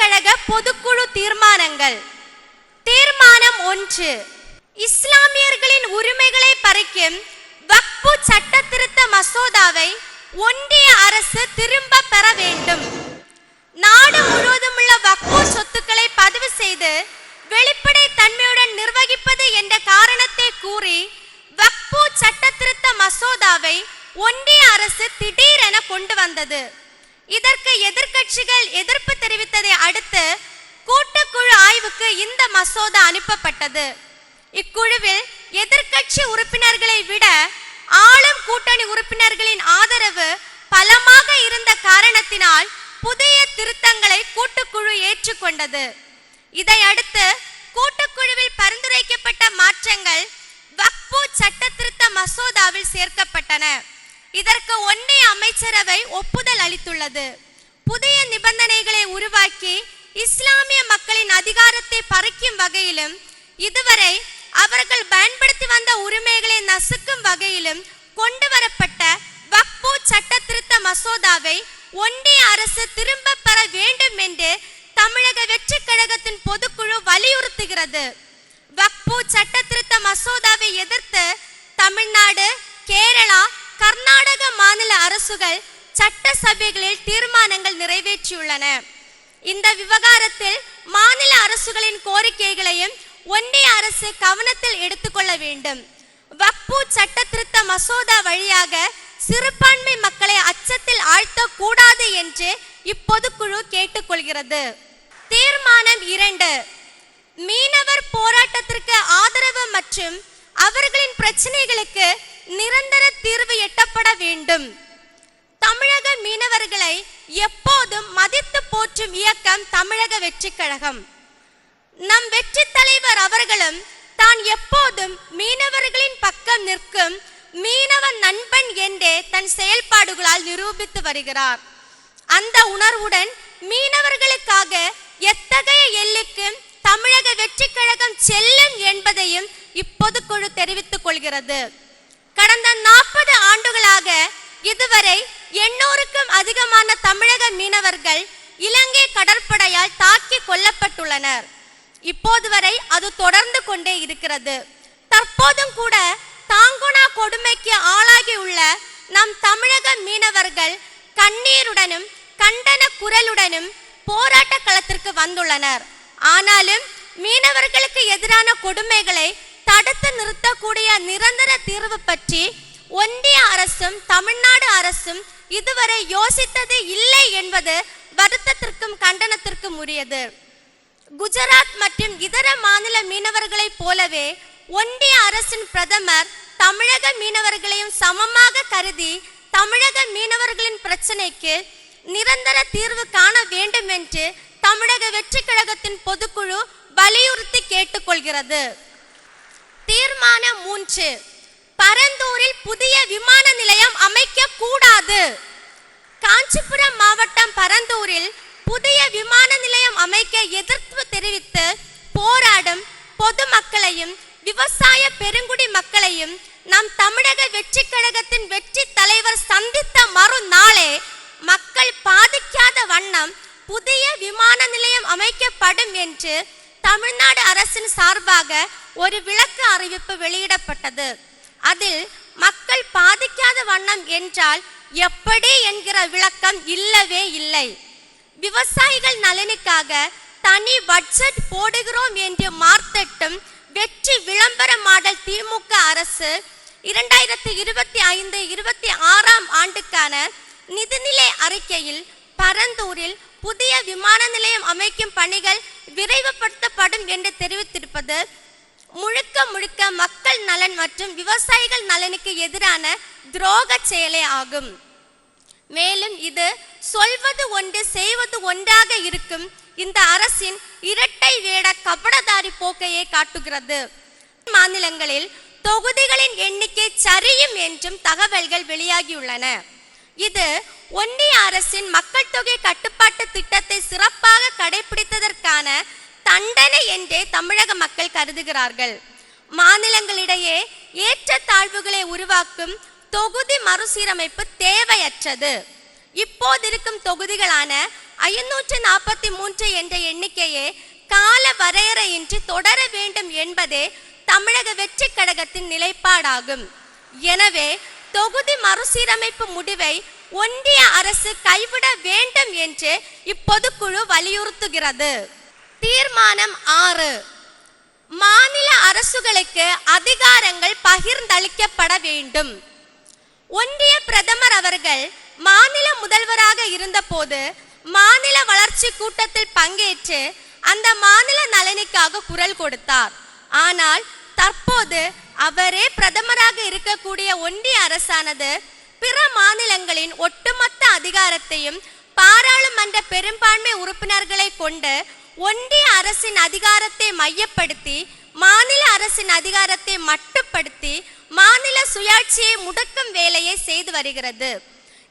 கழக பொதுக்குழு தீர்மானங்கள். தீர்மானம் ஒன்று. இஸ்லாமியர்களின் உரிமைகளை பறிக்கும் வக்பு சட்ட திருத்த மசோதாவை ஒன்றிய அரசு திரும்ப பெற வேண்டும். நாடு முழுவதும் உள்ள வக்பு சொத்துக்களை பதிவு செய்து வெளிப்படை தன்மையுடன் நிர்வகிப்பது என்ற காரணத்தை கூறி வக்பு சட்ட திருத்த மசோதாவை ஒன்றிய அரசு திடீரென கொண்டு வந்தது. இதற்கு எதிர்க்கட்சிகள் எதிர்ப்பு தெரிவித்ததை அடுத்து கூட்டுக்குழு ஆய்வுக்கு இந்த மசோதா அனுப்பப்பட்டது. இக்குழுவில் எதிர்க்கட்சி உறுப்பினர்களை விட ஆளும் கூட்டணி உறுப்பினர்களின் ஆதரவு பலமாக இருந்த காரணத்தினால் புதிய திருத்தங்களை கூட்டுக்குழு ஏற்றுக்கொண்டது. இதையடுத்து கூட்டுக்குழுவில் பரிந்துரைக்கப்பட்ட மாற்றங்கள் வக்பு சட்ட திருத்த மசோதாவில் சேர்க்கப்பட்டன. இதற்கு ஒன்றிய அமைச்சரவை ஒப்புதல் அளித்துள்ளது. புதிய நிபந்தனைகளை உருவாக்கி இஸ்லாமிய மக்களின் அதிகாரத்தை பறிக்கும் வகையிலும் இதுவரை அவர்கள் பயன்படுத்தி வந்த உரிமைகளை நசுக்கும் வகையிலும் கொண்டு வரப்பட்ட வக்பு சட்ட திருத்த மசோதாவை ஒன்றிய அரசு திரும்ப பெற வேண்டும் என்று தமிழக வெற்றி கழகத்தின் பொதுக்குழு வலியுறுத்துகிறது. வக்பு சட்ட திருத்த மசோதாவை எதிர்த்து தமிழ்நாடு கேரளா கர்நாடக மாநில அரசுகள் சட்டசபைகளில் தீர்மானங்கள் நிறைவேற்றியுள்ளன. இந்த விவகாரத்தில் மாநில அரசுகளின் கோரிக்கைகளையும் ஒன்றிய அரசு கவனத்தில் எடுத்துக்கொள்ள வேண்டும். வக்பு சட்ட திருத்த மசோதா வழியாக சிறுபான்மை மக்களை அச்சத்தில் ஆழ்த்தக்கூடாது என்று இப்பொதுக்குழு கேட்டுக்கொள்கிறது. தீர்மானம் இரண்டு. மீனவர் போராட்டத்திற்கு ஆதரவு மற்றும் அவர்களின் பிரச்சனைகளுக்கு நிரந்தர தீர்வு எட்டப்பட வேண்டும். தமிழக மீனவர்களை எப்போதும் மதித்து போற்றும் இயக்கம் தமிழக வெற்றி கழகம். நம் வெற்றி தலைவர் அவர்களும் தான் எப்போதும் மீனவர்களின் பக்கம் நிற்கும் மீனவ நண்பன் என்றே தன் செயல்பாடுகளால் நிரூபித்து வருகிறார். அந்த உணர்வுடன் மீனவர்களுக்காக எத்தகைய எல்லைக்கு தமிழக வெற்றி கழகம் செல்லும் என்பதையும் இப்பொதுக்குழு தெரிவித்துக் கொள்கிறது. கடந்த நாற்பது ஆண்டுகளாக இதுவரை எண்ணூறுக்கும் அதிகமான தமிழக மீனவர்கள் இலங்கை கடற்படையால் தாக்கி கொல்லப்பட்டுள்ளனர். இப்போது வரை அது தொடர்ந்து கொண்டே இருக்கிறது. தற்போதும் கூட தாங்குனா கொடுமைக்கு ஆளாகியுள்ள நம் தமிழக மீனவர்கள் கண்ணீருடனும் கண்டன குரலுடனும் போராட்ட களத்திற்கு வந்துள்ளனர். ஆனாலும் மீனவர்களுக்கு எதிரான கொடுமைகளை தடுத்து நிறுத்தக்கூடிய நிரந்தர தீர்வு பற்றி ஒன்றிய அரசும் தமிழ்நாடு அரசும் இதுவரை யோசித்தது இல்லை என்பது வருத்தத்திற்கும் கண்டனத்திற்கும் உரியது. குஜராத் மற்றும் இதர மாநில மீனவர்களைப் போலவே ஒன்றிய அரசின் பிரதமர் தமிழக மீனவர்களையும் சமமாக கருதி தமிழக மீனவர்களின் பிரச்சனைக்கு நிரந்தர தீர்வு காண வேண்டும் என்று தமிழக வெற்றி கழகத்தின் பொதுக்குழு வலியுறுத்தி கேட்டுக்கொள்கிறது. தீர்மானம் மூன்று. பரந்தூரில் புதிய விமான நிலையம் அமைக்க கூடாது காஞ்சிபுரம் மாவட்டம் பரந்தூரில் புதிய விமான நிலையம் அமைக்க எதிர்ப்பு தெரிவித்து போராடும் பொதுமக்களையும் விவசாய பெருங்குடி மக்களையும் நம் தமிழக வெற்றி கழகத்தின் வெற்றி தலைவர் சந்தித்த மறுநாளே மக்கள் பாதிக்காத வண்ணம் புதிய விமான நிலையம் அமைக்கப்படும் என்று தமிழ்நாடு அரசின் சார்பாக ஒரு விளக்கு அறிவிப்பு வெளியிடப்பட்டது. அதில் மக்கள் பாதிக்காத வண்ணம் என்றால் எப்படி என்கிற விளக்கம் இல்லவே இல்லை. விவசாயிகள் நலனுக்காக தனி பட்ஜெட் போடுகிறோம் என்று மார்த்தட்டும் வெற்றி விளம்பர மாடல் திமுக அரசு இரண்டாயிரத்தி இருபத்தி ஐந்து இருபத்தி ஆறாம் ஆண்டுக்கான நிதிநிலை அறிக்கையில் பரந்தூரில் புதிய விமான நிலையம் அமைக்கும் பணிகள் விரைவுபடுத்தப்படும் என்று தெரிவித்திருப்பது முழுக்க முழுக்க மக்கள் நலன் மற்றும் விவசாயிகள் நலனுக்கு எதிரான துரோக செயலே ஆகும். மேலும் இது சொல்வது ஒன்று செய்வது ஒன்றாக இருக்கும் இந்த அரசின் இரட்டை வேட கபடதாரி போக்கையே காட்டுகிறது. மாநிலங்களில் தொகுதிகளின் எண்ணிக்கை சரியும் என்றும் தகவல்கள் வெளியாகியுள்ளன. இது ஒன்றிய அரசின் மக்கள் தொகை கட்டுப்பாட்டு திட்டத்தை சிறப்பாக கடைபிடித்ததற்கான தண்டனை என்றே தமிழக மக்கள் கருதுகிறார்கள். மாநிலங்களிடையே ஏற்ற தாழ்வுகளை உருவாக்கும் தொகுதி மறுசீரமைப்பு தேவையற்றது. இப்போது இருக்கும் தொகுதிகளான ஐநூற்று நாற்பத்தி மூன்று என்ற எண்ணிக்கையே கால வரையறையின்றி தொடர வேண்டும் என்பதே தமிழக வெற்றி கழகத்தின் நிலைப்பாடாகும். எனவே தொகுதி மறுசீரமைப்பு முடிவை ஒன்றிய அரசு கைவிட வேண்டும் என்று இப்பொதுக்குழு வலியுறுத்துகிறது. தீர்மானம் ஆறு. மாநில அரசுகளுக்கு அதிகாரங்கள் பகிர்ந்தளிக்கப்பட வேண்டும். ஒன்றிய பிரதமர் அவர்கள் மாநில முதல்வராக இருந்தபோது மாநில வளர்ச்சி கூட்டத்தில் பங்கேற்று அந்த மாநில நலனுக்காக குரல் கொடுத்தார். ஆனால் தற்போது அவரே பிரதமராக இருக்கக்கூடிய ஒன்றிய அரசானது பிற மாநிலங்களின் ஒட்டுமொத்த அதிகாரத்தையும் பாராளுமன்ற பெரும்பான்மை உறுப்பினர்களை கொண்டு ஒன்றிய அரசின் அதிகாரத்தை மையப்படுத்தி மாநில அரசின் அதிகாரத்தை மட்டுப்படுத்தி மாநில சுயாட்சியை முடக்கும் வேலையை செய்து வருகிறது.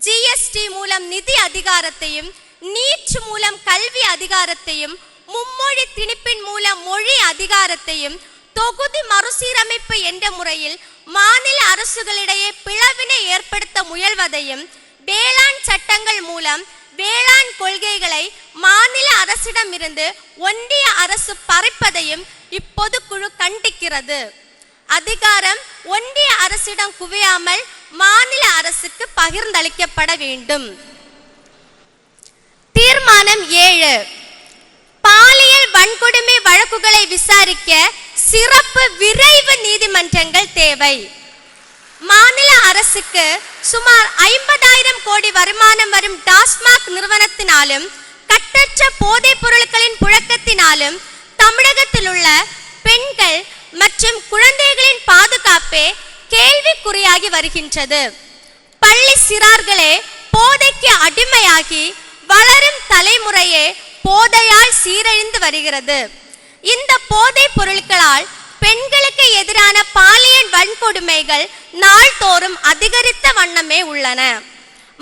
ஜிஎஸ்டி மூலம் நிதி அதிகாரத்தையும் நீட் மூலம் கல்வி அதிகாரத்தையும் மும்மொழி திணிப்பின் மூலம் மொழி அதிகாரத்தையும் தொகுதி மறுசீரமைப்பு என்ற முறையில் மாநில அரசுகளிடையே பிளவினை ஏற்படுத்த முயல்வதையும் வேளாண் சட்டங்கள் மூலம் வேளாண் கொள்கைகளை மாநில அரசிடமிருந்து ஒன்றிய அரசு பறிப்பதையும் இப்பொதுக்குழு கண்டிக்கிறது. அதிகாரம் ஒன்றிய அரசிடம் குவியாமல் மாநில அரசுக்கு பகிர்ந்தளிக்கப்பட வேண்டும். தீர்மானம் ஏழு. பாலியல் வன்கொடுமை வழக்குகளை விசாரிக்க சிறப்பு விரைவு நீதிமன்றங்கள் தேவை. மாநில அரசுக்கு சுமார் ஐம்பதாயிரம் கோடி வருமானம் வரும் டாஸ்மாக் நிறுவனத்தினாலும் கட்டற்ற போதைப் பொருட்களின் புழக்கத்தினாலும் தமிழகத்தில் உள்ள பெண்கள் மற்றும் குழந்தைகளின் பாதுகாப்பே கேள்விக்குறியாகி வருகின்றது. பள்ளி சிறார்களே போதைக்கு அடிமையாகி வளரும் தலைமுறையே போதையால் சீரழிந்து வருகிறது. இந்த போதை பொருட்களால் பெண்களுக்கு எதிரான பாலியல் வன்கொடுமைகள் நாள்தோறும் அதிகரித்த வண்ணமே உள்ளன.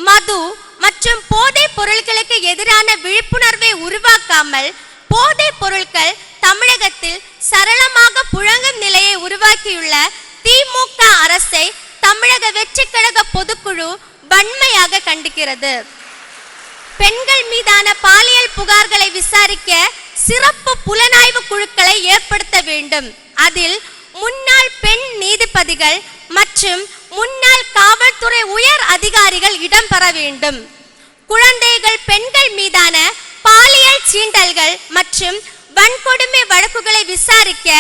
மது மற்றும் போதை பொருட்களுக்கு எதிரான விழிப்புணர்வை உருவாக்காமல் போதை பொருட்கள் தமிழகத்தில் சரளமாக புழங்கும் நிலையை உருவாக்கியுள்ள திமுக அரசை தமிழக வெற்றி கழக பொதுக்குழு வன்மையாக கண்டிக்கிறது. பெண்கள் மீதான பாலியல் புகார்களை விசாரிக்க சிறப்பு புலனாய்வு குழுக்களை ஏற்படுத்த வேண்டும். அதில் முன்னாள் பெண் நீதிபதிகள் மற்றும் முன்னாள் காவல்துறை உயர் அதிகாரிகள் இடம்பெற வேண்டும். குழந்தைகள் பெண்கள் மீதான பாலியல் சீண்டல்கள் மற்றும் வன்கொடுமை வழக்குகளை விசாரிக்க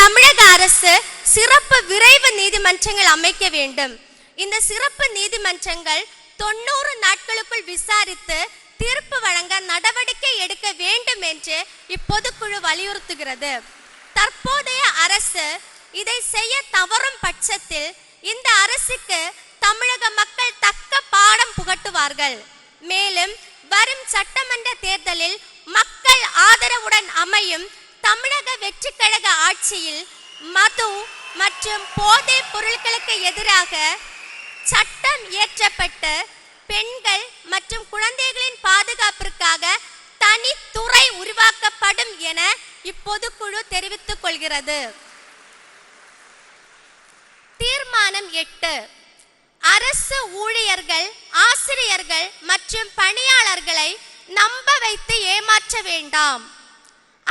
தமிழக அரசு சிறப்பு விரைவு நீதிமன்றங்கள் அமைக்க வேண்டும். இந்த சிறப்பு நீதிமன்றங்கள் தொண்ணூறு நாட்களுக்குள் விசாரித்து தீர்ப்பு வழங்க நடவடிக்கை எடுக்க வேண்டும் என்று இப்பொதுக்குழு வலியுறுத்துகிறது. தற்போதைய அரசு இதை செய்ய தவறும் பட்சத்தில் இந்த அரசுக்கு தமிழக மக்கள் தக்க பாடம் புகட்டுவார்கள். மேலும் வரும் சட்டமன்ற தேர்தலில் மக்கள் ஆதரவுடன் அமையும் தமிழக வெற்றி கழக ஆட்சியில் மது மற்றும் போதை பொருட்களுக்கு எதிராக சட்டம் இயற்றப்பட்டு பெண்கள் மற்றும் குழந்தைகளின் பாதுகாப்பிற்காக தனித்துறை உருவாக்கப்படும் என இப்பொதுக்குழு தெரிவித்துக் கொள்கிறது. தீர்மானம் எட்டு. அரசு ஊழியர்கள் ஆசிரியர்கள் மற்றும் பணியாளர்களை நம்ப வைத்து ஏமாற்ற வேண்டாம்.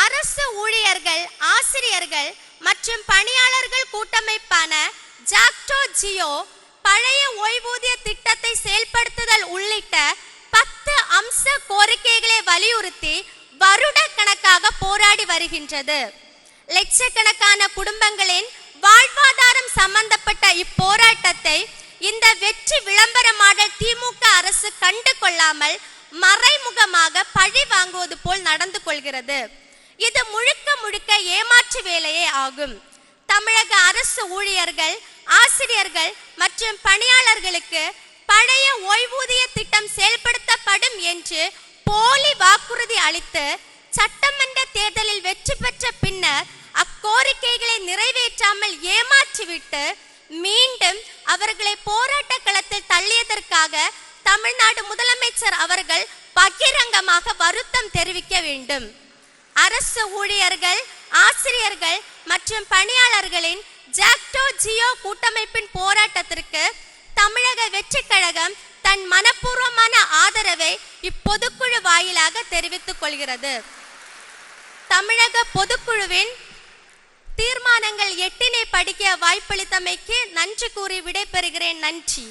அரசு ஊழியர்கள் ஆசிரியர்கள் மற்றும் பணியாளர்கள் கூட்டமைப்பான ஜாக்டோ ஜியோ பழைய ஓய்வூதிய திட்டத்தை செயல்படுத்துதல் உள்ளிட்ட பத்து அம்ச கோரிக்கைகளை வலியுறுத்தி வருட கணக்காக போராடி வருகின்றது. லட்சக்கணக்கான குடும்பங்களின் வாழ்வாதாரம் சம்பந்தப்பட்ட இப்போராட்டத்தை இந்த வெற்றி விளம்பர திமுக அரசு கண்டு கொள்ளாமல் மறைமுகமாக பழி வாங்குவது போல் நடந்து கொள்கிறது. இது முழுக்க முழுக்க ஏமாற்று வேலையே ஆகும். தமிழக அரசு ஊழியர்கள் ஆசிரியர்கள் மற்றும் பணியாளர்களுக்கு பழைய ஓய்வூதிய திட்டம் செயல்படுத்தப்படும் என்று போலி வாக்குறுதி அளித்து சட்டமன்ற தேர்தலில் வெற்றி பெற்ற பின்னர் அக்கோரிக்கைகளை நிறைவேற்றாமல் ஏமாற்றிவிட்டு மீண்டும் அவர்களை போராட்ட களத்தில் தள்ளியதற்காக தமிழ்நாடு முதலமைச்சர் அவர்கள் பகிரங்கமாக வருத்தம் தெரிவிக்க வேண்டும். அரசு ஊழியர்கள் ஆசிரியர்கள் மற்றும் பணியாளர்களின் ஜாக்டோ ஜியோ கூட்டமைப்பின் போராட்டத்திற்கு தமிழக வெற்றி கழகம் தன் மனப்பூர்வமான ஆதரவை இப்பொதுக்குழு வாயிலாக தெரிவித்துக் கொள்கிறது. தமிழக பொதுக்குழுவின் தீர்மானங்கள் எட்டினை படிக்க வாய்ப்பளித்தமைக்கு நன்றி கூறி விடைபெறுகிறேன். நன்றி.